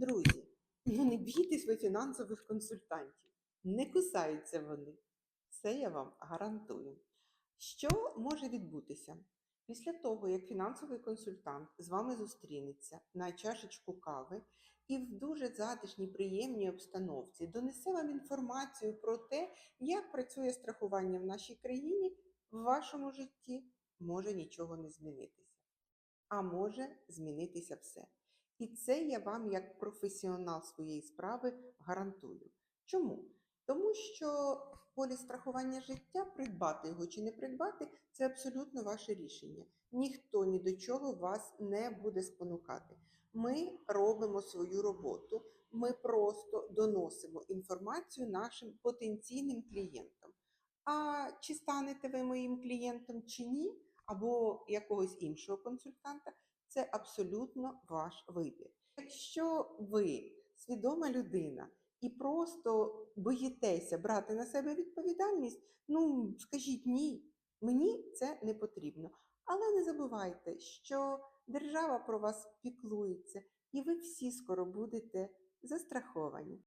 Друзі, ну не бійтесь ви фінансових консультантів. Не кусаються вони. Це я вам гарантую. Що може відбутися? Після того, як фінансовий консультант з вами зустрінеться на чашечку кави і в дуже затишній, приємній обстановці донесе вам інформацію про те, як працює страхування в нашій країні, в вашому житті може нічого не змінитися. А може змінитися все. І це я вам, як професіонал своєї справи, гарантую. Чому? Тому що в полі страхування життя придбати його чи не придбати це абсолютно ваше рішення. Ніхто ні до чого вас не буде спонукати. Ми робимо свою роботу, ми просто доносимо інформацію нашим потенційним клієнтам. А чи станете ви моїм клієнтом чи ні, або якогось іншого консультанта, це абсолютно ваш вибір. Якщо ви свідома людина і просто боїтеся брати на себе відповідальність, ну скажіть ні, мені це не потрібно. Але не забувайте, що держава про вас піклується, і ви всі скоро будете застраховані.